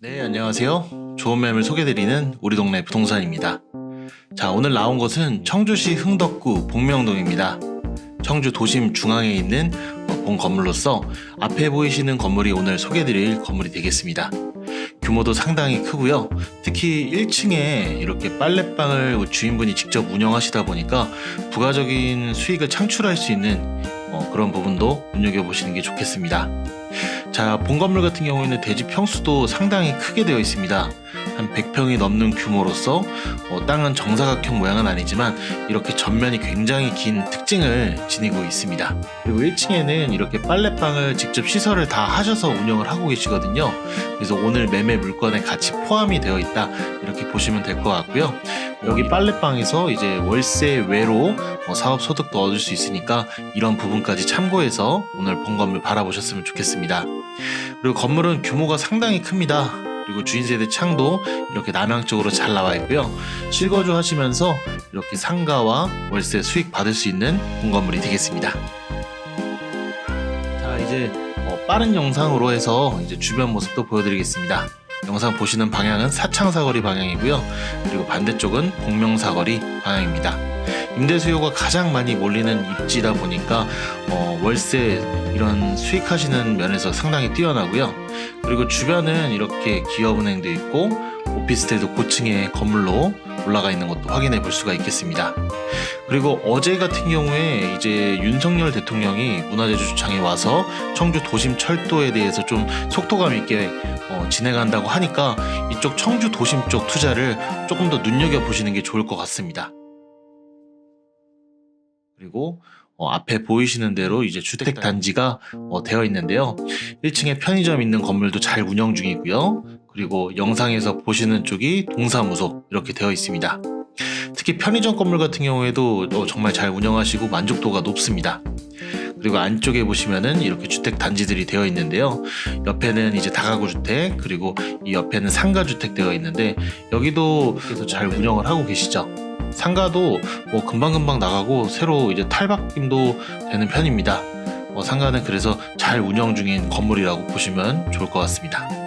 네, 안녕하세요. 좋은 매물 소개드리는 우리 동네 부동산입니다. 자, 오늘 나온 곳은 청주시 흥덕구 복명동입니다. 청주 도심 중앙에 있는 어, 본 건물로서 앞에 보이시는 건물이 오늘 소개드릴 건물이 되겠습니다. 규모도 상당히 크고요. 특히 1층에 이렇게 빨래방을 주인분이 직접 운영하시다 보니까 부가적인 수익을 창출할 수 있는 어, 그런 부분도 눈여겨보시는 게 좋겠습니다. 자, 본 건물 같은 경우에는 대지 평수도 상당히 크게 되어 있습니다. 한 100평이 넘는 규모로서 어, 땅은 정사각형 모양은 아니지만 이렇게 전면이 굉장히 긴 특징을 지니고 있습니다. 그리고 1층에는 이렇게 빨래방을 직접 시설을 다 하셔서 운영을 하고 계시거든요. 그래서 오늘 매매 물건에 같이 포함이 되어 있다 이렇게 보시면 될 것 같고요. 여기 빨래방에서 이제 월세 외로 어, 사업 소득도 얻을 수 있으니까 이런 부분까지 참고해서 오늘 본 건물 바라보셨으면 좋겠습니다. 그리고 건물은 규모가 상당히 큽니다. 그리고 주인 세대 창도 이렇게 남향 쪽으로 잘 나와 있고요. 실거주 하시면서 이렇게 상가와 월세 수익 받을 수 있는 본 건물이 되겠습니다. 자, 이제 어, 빠른 영상으로 해서 이제 주변 모습도 보여드리겠습니다. 영상 보시는 방향은 사창사거리 방향이고요. 그리고 반대쪽은 공명사거리 방향입니다. 임대 수요가 가장 많이 몰리는 입지다 보니까 어, 월세 이런 수익하시는 면에서 상당히 뛰어나고요. 그리고 주변은 이렇게 기업은행도 있고 오피스텔도 고층의 건물로 올라가 있는 것도 확인해 볼 수가 있겠습니다. 그리고 어제 같은 경우에 이제 윤석열 대통령이 문화재주차장에 와서 청주 도심 철도에 대해서 좀 속도감 있게 어, 진행한다고 하니까 이쪽 청주 도심 쪽 투자를 조금 더 눈여겨 보시는 게 좋을 것 같습니다. 그리고 어, 앞에 보이시는 대로 이제 주택 단지가 어, 되어 있는데요. 1층에 편의점 있는 건물도 잘 운영 중이고요. 그리고 영상에서 보시는 쪽이 동사무소 이렇게 되어 있습니다. 특히 편의점 건물 같은 경우에도 어, 정말 잘 운영하시고 만족도가 높습니다. 그리고 안쪽에 보시면은 이렇게 주택 단지들이 되어 있는데요. 옆에는 이제 다가구 주택 그리고 이 옆에는 상가 주택 되어 있는데 여기도 계속 잘 운영을 하고 계시죠. 상가도 뭐 금방금방 나가고 새로 이제 탈바뀜도 되는 편입니다. 어, 상가는 그래서 잘 운영 중인 건물이라고 보시면 좋을 것 같습니다.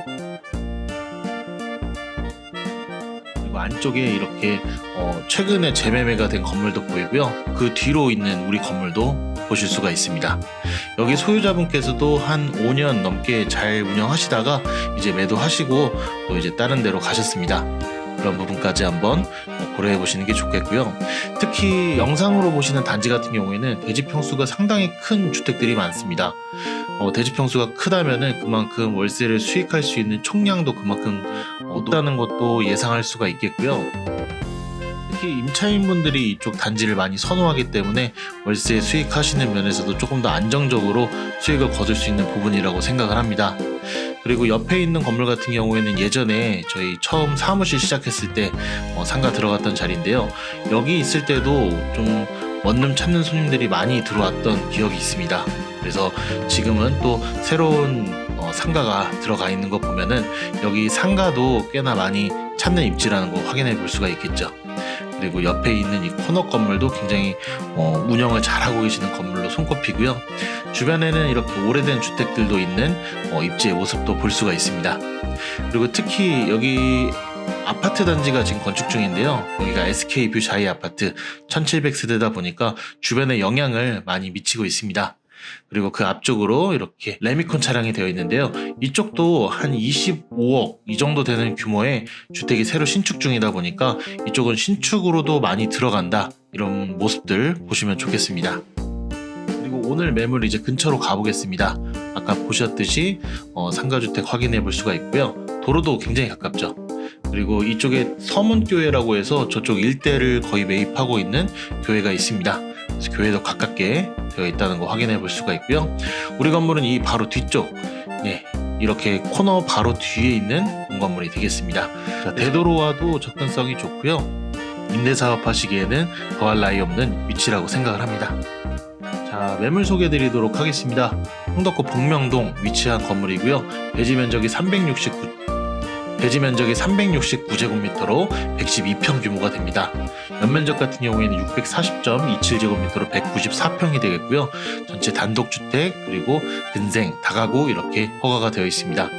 안쪽에 이렇게 어, 최근에 재매매가 된 건물도 보이고요. 그 뒤로 있는 우리 건물도 보실 수가 있습니다. 여기 소유자분께서도 한 5년 넘게 잘 운영하시다가 이제 매도하시고 또 이제 다른 데로 가셨습니다. 그런 부분까지 한번 고려해 보시는 게 좋겠고요. 특히 영상으로 보시는 단지 같은 경우에는 대지 평수가 상당히 큰 주택들이 많습니다. 어, 대지 평수가 크다면은 그만큼 월세를 수익할 수 있는 총량도 그만큼 어, 높다는 것도 예상할 수가 있겠고요. 임차인분들이 이쪽 단지를 많이 선호하기 때문에 월세 수익하시는 면에서도 조금 더 안정적으로 수익을 거둘 수 있는 부분이라고 생각을 합니다. 그리고 옆에 있는 건물 같은 경우에는 예전에 저희 처음 사무실 시작했을 때 어, 상가 들어갔던 자리인데요. 여기 있을 때도 좀 원룸 찾는 손님들이 많이 들어왔던 기억이 있습니다. 그래서 지금은 또 새로운 어, 상가가 들어가 있는 거 보면은 여기 상가도 꽤나 많이 찾는 입지라는 거 확인해 볼 수가 있겠죠. 그리고 옆에 있는 이 코너 건물도 굉장히 어, 운영을 잘하고 계시는 건물로 손꼽히고요. 주변에는 이렇게 오래된 주택들도 있는 어, 입지의 모습도 볼 수가 있습니다. 그리고 특히 여기 아파트 단지가 지금 건축 중인데요. 여기가 SK뷰 자이 아파트 1700세대다 보니까 주변에 영향을 많이 미치고 있습니다. 그리고 그 앞쪽으로 이렇게 레미콘 차량이 되어 있는데요. 이쪽도 한 25억 이 정도 되는 규모의 주택이 새로 신축 중이다 보니까 이쪽은 신축으로도 많이 들어간다. 이런 모습들 보시면 좋겠습니다. 그리고 오늘 매물 이제 근처로 가보겠습니다. 아까 보셨듯이 어, 상가주택 확인해 볼 수가 있고요. 도로도 굉장히 가깝죠. 그리고 이쪽에 서문교회라고 해서 저쪽 일대를 거의 매입하고 있는 교회가 있습니다. 교회도 가깝게 되어 있다는 거 확인해 볼 수가 있고요. 우리 건물은 이 바로 뒤쪽, 네, 이렇게 코너 바로 뒤에 있는 본 건물이 되겠습니다. 자, 대도로와도 접근성이 좋고요. 임대 사업 하시기에는 더할 나위 없는 위치라고 생각을 합니다. 자, 매물 소개해 드리도록 하겠습니다. 홍덕구 복명동 위치한 건물이고요. 대지 면적이 369 대지 면적이 369제곱미터로 112평 규모가 됩니다. 연면적 같은 경우에는 640.27제곱미터로 194평이 되겠고요. 전체 단독주택 그리고 근생, 다가구 이렇게 허가가 되어 있습니다.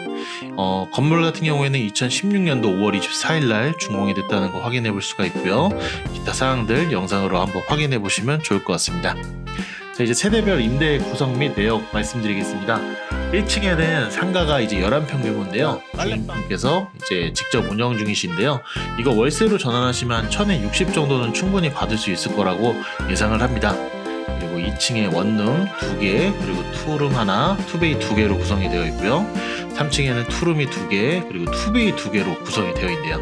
어, 건물 같은 경우에는 2016년도 5월 24일 날 준공이 됐다는 거 확인해 볼 수가 있고요. 기타 사항들 영상으로 한번 확인해 보시면 좋을 것 같습니다. 자, 이제 세대별 임대 구성 및 내역 말씀드리겠습니다. 1층에는 상가가 이제 11평 규모인데요. 주인분께서 이제 직접 운영 중이신데요. 이거 월세로 전환하시면 한1060 정도는 충분히 받을 수 있을 거라고 예상을 합니다. 그리고 2층에 원룸 2개, 그리고 투룸 하나, 투베이 2개로 구성이 되어 있고요. 3층에는 투룸이 2개, 그리고 투베이 2개로 구성이 되어 있네요.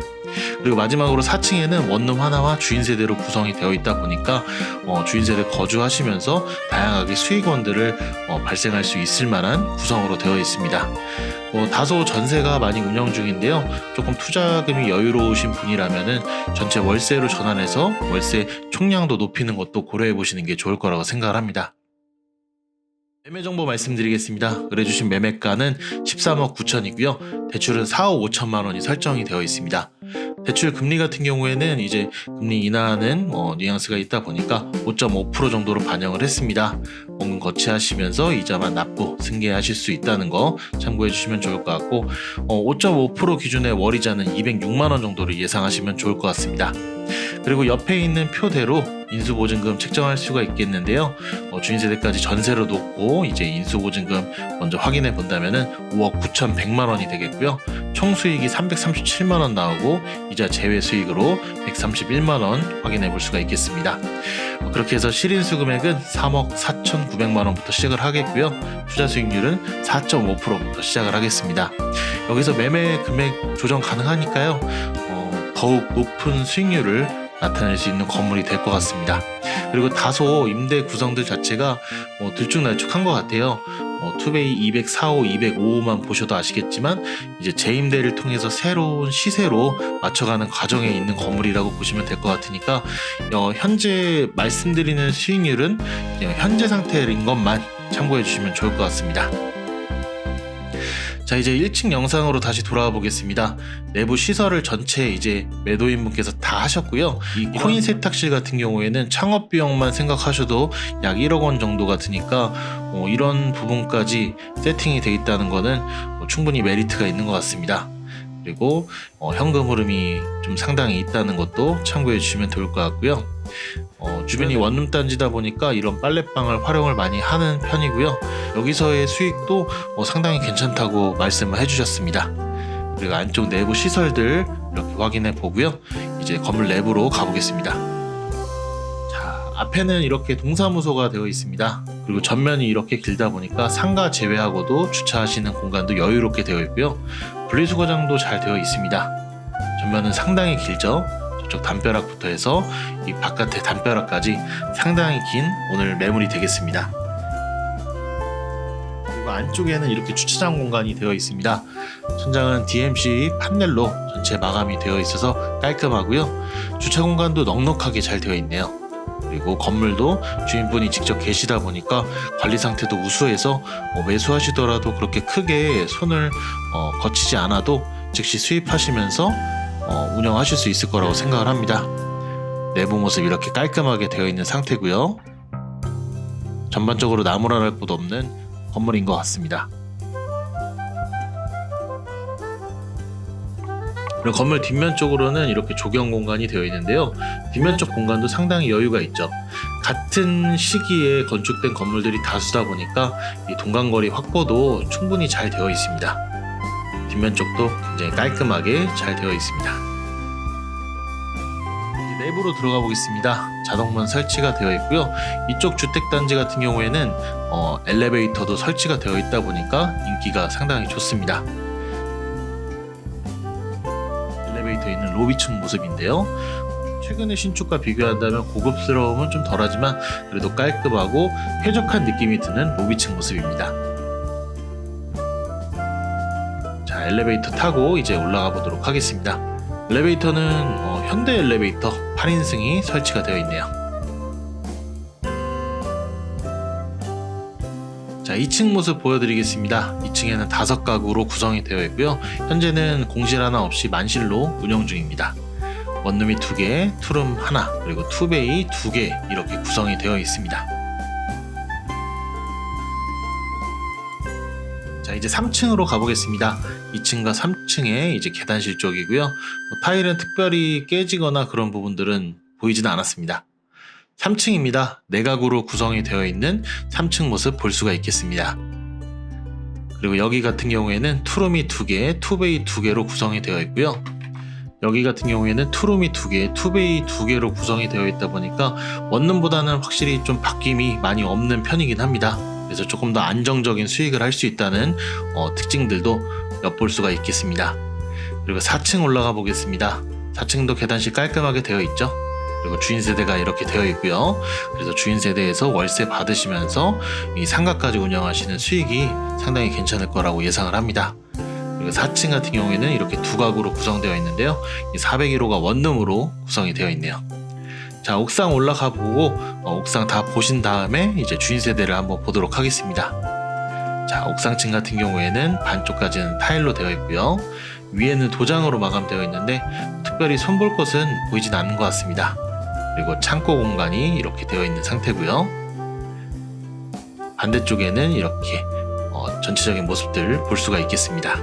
그리고 마지막으로 4층에는 원룸 하나와 주인 세대로 구성이 되어 있다 보니까 어, 주인 세대 거주하시면서 다양하게 수익원들을 어, 발생할 수 있을 만한 구성으로 되어 있습니다. 어, 다소 전세가 많이 운영 중인데요. 조금 투자금이 여유로우신 분이라면은 전체 월세로 전환해서 월세 총량도 높이는 것도 고려해 보시는 게 좋을 거라고 생각을 합니다. 매매 정보 말씀드리겠습니다. 의뢰주신 매매가는 13억 9천이고요. 대출은 4억 5천만 원이 설정이 되어 있습니다. 대출 금리 같은 경우에는 이제 금리 인하하는 어, 뉘앙스가 있다 보니까 5.5% 정도로 반영을 했습니다. 원금 거치하시면서 이자만 납부 승계하실 수 있다는 거 참고해 주시면 좋을 것 같고 어, 5.5% 기준의 월이자는 206만 원 정도를 예상하시면 좋을 것 같습니다. 그리고 옆에 있는 표대로 인수보증금 책정할 수가 있겠는데요. 어, 주인세대까지 전세로 놓고 이제 인수보증금 먼저 확인해 본다면은 5억 9,100만 원이 되겠고요. 총 수익이 337만 원 나오고 이자 제외 수익으로 131만 원 확인해 볼 수가 있겠습니다. 어, 그렇게 해서 실인수 금액은 3억 4,900만 원부터 시작을 하겠고요. 투자 수익률은 4.5%부터 시작을 하겠습니다. 여기서 매매 금액 조정 가능하니까요. 어, 더욱 높은 수익률을 나타낼 수 있는 건물이 될 것 같습니다. 그리고 다소 임대 구성들 자체가 뭐 들쭉날쭉한 것 같아요. 뭐 투베이 204호, 205호만 보셔도 아시겠지만 이제 재임대를 통해서 새로운 시세로 맞춰가는 과정에 있는 건물이라고 보시면 될 것 같으니까 어, 현재 말씀드리는 수익률은 현재 상태인 것만 참고해 주시면 좋을 것 같습니다. 자 이제 1층 영상으로 다시 돌아와 보겠습니다. 내부 시설을 전체 이제 매도인분께서 다 하셨고요. 이 코인 세탁실 같은 경우에는 창업 비용만 생각하셔도 약 1억 원 정도가 드니까 어, 이런 부분까지 세팅이 돼 있다는 거는 어, 충분히 메리트가 있는 것 같습니다. 그리고 어, 현금 흐름이 좀 상당히 있다는 것도 참고해 주시면 좋을 것 같고요. 어, 주변이 원룸 단지다 보니까 이런 빨래방을 활용을 많이 하는 편이고요. 여기서의 수익도 어, 상당히 괜찮다고 말씀을 해주셨습니다. 그리고 안쪽 내부 시설들 이렇게 확인해 보고요. 이제 건물 내부로 가보겠습니다. 자, 앞에는 이렇게 동사무소가 되어 있습니다. 그리고 전면이 이렇게 길다 보니까 상가 제외하고도 주차하시는 공간도 여유롭게 되어 있고요. 분리수거장도 잘 되어 있습니다. 전면은 상당히 길죠. 저쪽 담벼락부터 해서 이 바깥의 담벼락까지 상당히 긴 오늘 매물이 되겠습니다. 그리고 안쪽에는 이렇게 주차장 공간이 되어 있습니다. 천장은 DMC 판넬로 전체 마감이 되어 있어서 깔끔하고요. 주차 공간도 넉넉하게 잘 되어 있네요. 그리고 건물도 주인분이 직접 계시다 보니까 관리 상태도 우수해서 뭐 매수하시더라도 그렇게 크게 손을 어, 거치지 않아도 즉시 수입하시면서 어, 운영하실 수 있을 거라고 생각을 합니다. 내부 모습 이렇게 깔끔하게 되어 있는 상태고요. 전반적으로 나무랄 할곳 없는 건물인 것 같습니다. 그리고 건물 뒷면 쪽으로는 이렇게 조경 공간이 되어 있는데요. 뒷면 쪽 공간도 상당히 여유가 있죠. 같은 시기에 건축된 건물들이 다수다 보니까 이 동간거리 확보도 충분히 잘 되어 있습니다. 뒷면 쪽도 굉장히 깔끔하게 잘 되어 있습니다. 내부로 들어가 보겠습니다. 자동문 설치가 되어 있고요. 이쪽 주택 단지 같은 경우에는 어, 엘리베이터도 설치가 되어 있다 보니까 인기가 상당히 좋습니다. 엘리베이터 있는 로비층 모습인데요. 최근의 신축과 비교한다면 고급스러움은 좀 덜하지만 그래도 깔끔하고 쾌적한 느낌이 드는 로비층 모습입니다. 엘리베이터 타고 이제 올라가 보도록 하겠습니다. 엘리베이터는 어, 현대 엘리베이터 8인승이 설치가 되어 있네요. 자, 2층 모습 보여드리겠습니다. 2층에는 다섯 가구로 구성이 되어 있고요. 현재는 공실 하나 없이 만실로 운영 중입니다. 원룸이 두 개, 투룸 하나, 그리고 투베이 두개 이렇게 구성이 되어 있습니다. 이제 3층으로 가보겠습니다. 2층과 3층에 이제 계단실 쪽이고요. 뭐 타일은 특별히 깨지거나 그런 부분들은 보이지는 않았습니다. 3층입니다. 내각으로 구성이 되어 있는 3층 모습 볼 수가 있겠습니다. 그리고 여기 같은 경우에는 투룸이 두 개, 투베이 두 개로 구성이 되어 있고요. 여기 같은 경우에는 투룸이 두 개, 투베이 두 개로 구성이 되어 있다 보니까 원룸보다는 확실히 좀 바뀜이 많이 없는 편이긴 합니다. 그래서 조금 더 안정적인 수익을 할 수 있다는 어, 특징들도 엿볼 수가 있겠습니다. 그리고 4층 올라가 보겠습니다. 4층도 계단식 깔끔하게 되어 있죠. 그리고 주인 세대가 이렇게 되어 있고요. 그래서 주인 세대에서 월세 받으시면서 이 상가까지 운영하시는 수익이 상당히 괜찮을 거라고 예상을 합니다. 그리고 4층 같은 경우에는 이렇게 두 가구로 구성되어 있는데요. 이 401호가 원룸으로 구성이 되어 있네요. 자, 옥상 올라가 보고 어, 옥상 다 보신 다음에 이제 주인 세대를 한번 보도록 하겠습니다. 자, 옥상층 같은 경우에는 반쪽까지는 타일로 되어 있고요. 위에는 도장으로 마감되어 있는데 특별히 손볼 것은 보이진 않는 것 같습니다. 그리고 창고 공간이 이렇게 되어 있는 상태고요. 반대쪽에는 이렇게 어, 전체적인 모습들 볼 수가 있겠습니다.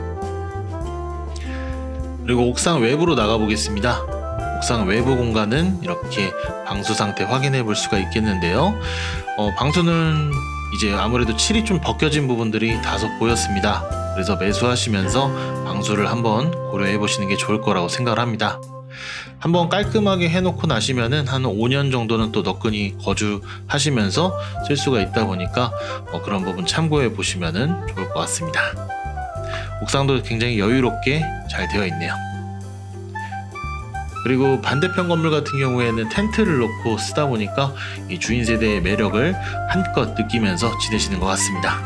그리고 옥상 외부로 나가 보겠습니다. 옥상 외부 공간은 이렇게 방수 상태 확인해 볼 수가 있겠는데요. 어, 방수는 이제 아무래도 칠이 좀 벗겨진 부분들이 다소 보였습니다. 그래서 매수하시면서 방수를 한번 고려해 보시는 게 좋을 거라고 생각을 합니다. 한번 깔끔하게 해놓고 나시면은 한 5년 정도는 또 너끈히 거주하시면서 쓸 수가 있다 보니까 어, 그런 부분 참고해 보시면은 좋을 것 같습니다. 옥상도 굉장히 여유롭게 잘 되어 있네요. 그리고 반대편 건물 같은 경우에는 텐트를 놓고 쓰다 보니까 이 주인 세대의 매력을 한껏 느끼면서 지내시는 것 같습니다.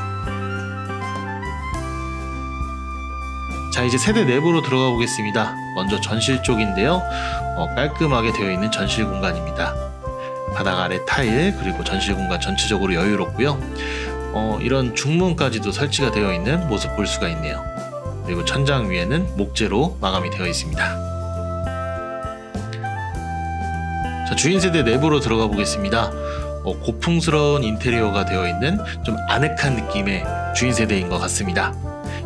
자 이제 세대 내부로 들어가 보겠습니다. 먼저 전실 쪽인데요. 어, 깔끔하게 되어 있는 전실 공간입니다. 바닥 아래 타일 그리고 전실 공간 전체적으로 여유롭고요. 어, 이런 중문까지도 설치가 되어 있는 모습 볼 수가 있네요. 그리고 천장 위에는 목재로 마감이 되어 있습니다. 자, 주인 세대 내부로 들어가 보겠습니다. 어, 고풍스러운 인테리어가 되어 있는 좀 아늑한 느낌의 주인 세대인 것 같습니다.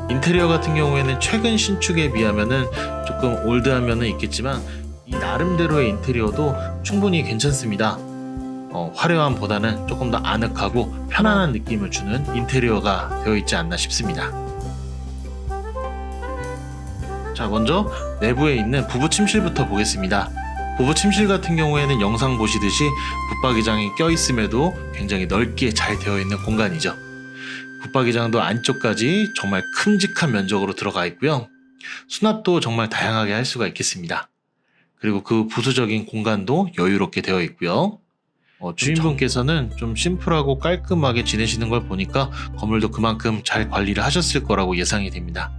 인테리어 같은 경우에는 최근 신축에 비하면은 조금 올드한 면은 있겠지만 이 나름대로의 인테리어도 충분히 괜찮습니다. 어, 화려함보다는 조금 더 아늑하고 편안한 느낌을 주는 인테리어가 되어 있지 않나 싶습니다. 자, 먼저 내부에 있는 부부 침실부터 보겠습니다. 부부 침실 같은 경우에는 영상 보시듯이 붙박이장이 껴있음에도 굉장히 넓게 잘 되어 있는 공간이죠. 붙박이장도 안쪽까지 정말 큼직한 면적으로 들어가 있고요. 수납도 정말 다양하게 할 수가 있겠습니다. 그리고 그 부수적인 공간도 여유롭게 되어 있고요. 어, 주인분께서는 좀 심플하고 깔끔하게 지내시는 걸 보니까 건물도 그만큼 잘 관리를 하셨을 거라고 예상이 됩니다.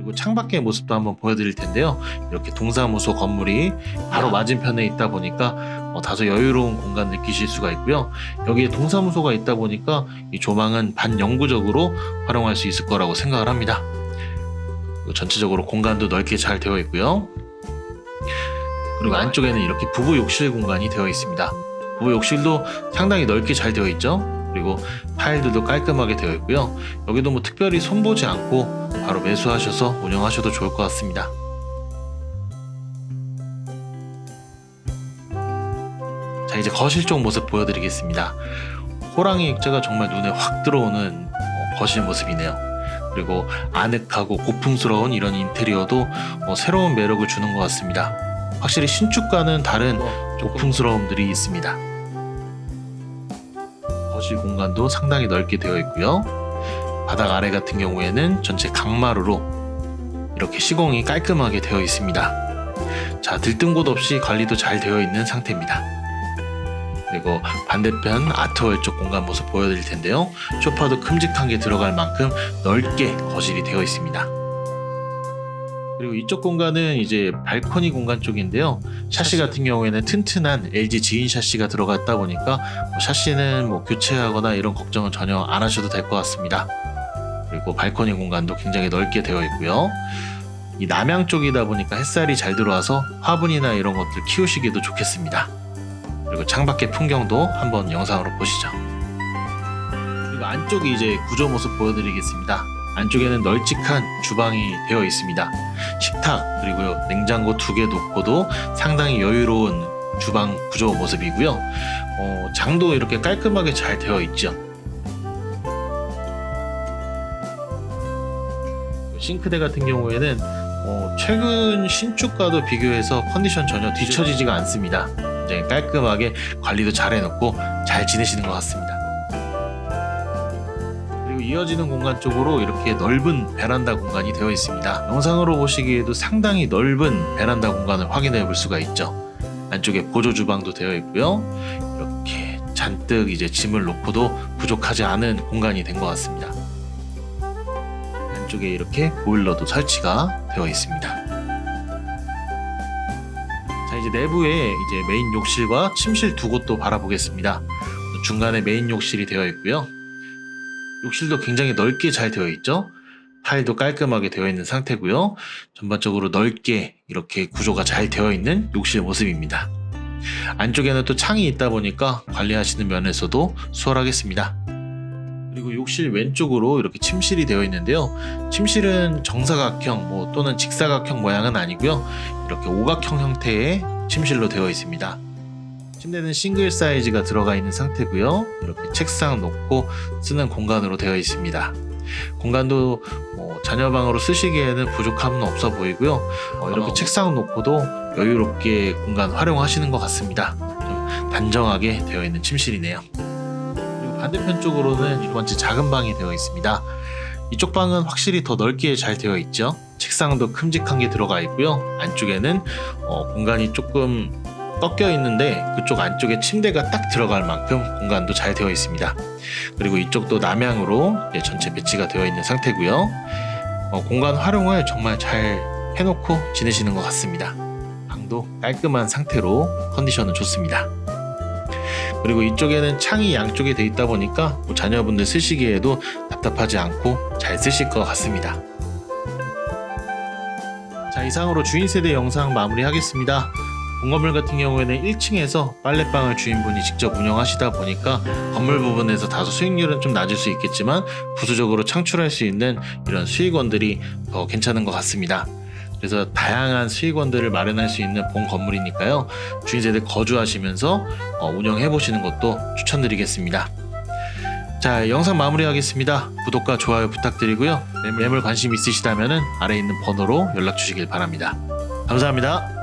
그리고 창밖의 모습도 한번 보여드릴 텐데요. 이렇게 동사무소 건물이 바로 맞은편에 있다 보니까 어, 다소 여유로운 공간 느끼실 수가 있고요. 여기에 동사무소가 있다 보니까 이 조망은 반영구적으로 활용할 수 있을 거라고 생각을 합니다. 전체적으로 공간도 넓게 잘 되어 있고요. 그리고 안쪽에는 이렇게 부부 욕실 공간이 되어 있습니다. 부부 욕실도 상당히 넓게 잘 되어 있죠. 그리고 타일들도 깔끔하게 되어 있고요. 여기도 뭐 특별히 손보지 않고 바로 매수하셔서 운영하셔도 좋을 것 같습니다. 자 이제 거실 쪽 모습 보여드리겠습니다. 호랑이 액자가 정말 눈에 확 들어오는 어, 거실 모습이네요. 그리고 아늑하고 고풍스러운 이런 인테리어도 어, 새로운 매력을 주는 것 같습니다. 확실히 신축과는 다른 고풍스러움들이 있습니다. 공간도 상당히 넓게 되어 있고요. 바닥 아래 같은 경우에는 전체 강마루로 이렇게 시공이 깔끔하게 되어 있습니다. 자, 들뜬 곳 없이 관리도 잘 되어 있는 상태입니다. 그리고 반대편 아트월 쪽 공간 모습 보여드릴 텐데요. 소파도 큼직한 게 들어갈 만큼 넓게 거실이 되어 있습니다. 그리고 이쪽 공간은 이제 발코니 공간 쪽인데요. 샤시 같은 경우에는 튼튼한 LG 지인 샤시가 들어갔다 보니까 뭐 샤시는 뭐 교체하거나 이런 걱정은 전혀 안 하셔도 될 것 같습니다. 그리고 발코니 공간도 굉장히 넓게 되어 있고요. 이 남양 쪽이다 보니까 햇살이 잘 들어와서 화분이나 이런 것들 키우시기도 좋겠습니다. 그리고 창밖의 풍경도 한번 영상으로 보시죠. 그리고 안쪽이 이제 구조 모습 보여드리겠습니다. 안쪽에는 널찍한 주방이 되어 있습니다. 식탁 그리고 냉장고 두 개 놓고도 상당히 여유로운 주방 구조 모습이고요. 어, 장도 이렇게 깔끔하게 잘 되어 있죠. 싱크대 같은 경우에는 어, 최근 신축과도 비교해서 컨디션 전혀 뒤처지지가 않습니다. 굉장히 깔끔하게 관리도 잘 해놓고 잘 지내시는 것 같습니다. 그리고 이어지는 공간 쪽으로 이렇게 넓은 베란다 공간이 되어 있습니다. 영상으로 보시기에도 상당히 넓은 베란다 공간을 확인해 볼 수가 있죠. 안쪽에 보조 주방도 되어 있고요. 이렇게 잔뜩 이제 짐을 놓고도 부족하지 않은 공간이 된 것 같습니다. 안쪽에 이렇게 보일러도 설치가 되어 있습니다. 자 이제 내부에 이제 메인 욕실과 침실 두 곳도 바라보겠습니다. 중간에 메인 욕실이 되어 있고요. 욕실도 굉장히 넓게 잘 되어 있죠. 타일도 깔끔하게 되어 있는 상태고요. 전반적으로 넓게 이렇게 구조가 잘 되어 있는 욕실 모습입니다. 안쪽에는 또 창이 있다 보니까 관리하시는 면에서도 수월하겠습니다. 그리고 욕실 왼쪽으로 이렇게 침실이 되어 있는데요. 침실은 정사각형 뭐 또는 직사각형 모양은 아니고요. 이렇게 오각형 형태의 침실로 되어 있습니다. 침대는 싱글 사이즈가 들어가 있는 상태고요. 이렇게 책상 놓고 쓰는 공간으로 되어 있습니다. 공간도 뭐 자녀방으로 쓰시기에는 부족함은 없어 보이고요. 어, 이렇게 책상 놓고도 여유롭게 공간 활용하시는 것 같습니다. 좀 단정하게 되어 있는 침실이네요. 그리고 반대편 쪽으로는 두 번째 작은 방이 되어 있습니다. 이쪽 방은 확실히 더 넓게 잘 되어 있죠. 책상도 큼직한 게 들어가 있고요. 안쪽에는 어, 공간이 조금 꺾여 있는데 그쪽 안쪽에 침대가 딱 들어갈 만큼 공간도 잘 되어 있습니다. 그리고 이쪽도 남향으로 전체 배치가 되어 있는 상태고요. 어, 공간 활용을 정말 잘 해놓고 지내시는 것 같습니다. 방도 깔끔한 상태로 컨디션은 좋습니다. 그리고 이쪽에는 창이 양쪽에 돼 있다 보니까 뭐 자녀분들 쓰시기에도 답답하지 않고 잘 쓰실 것 같습니다. 자 이상으로 주인 세대 영상 마무리하겠습니다. 공건물 같은 경우에는 1층에서 빨래방을 주인분이 직접 운영하시다 보니까 건물 부분에서 다소 수익률은 좀 낮을 수 있겠지만 부수적으로 창출할 수 있는 이런 수익원들이 더 괜찮은 것 같습니다. 그래서 다양한 수익원들을 마련할 수 있는 본 건물이니까요. 주인세대 거주하시면서 어, 운영해 보시는 것도 추천드리겠습니다. 자, 영상 마무리하겠습니다. 구독과 좋아요 부탁드리고요. 매물, 매물 관심 있으시다면 아래 있는 번호로 연락 주시길 바랍니다. 감사합니다.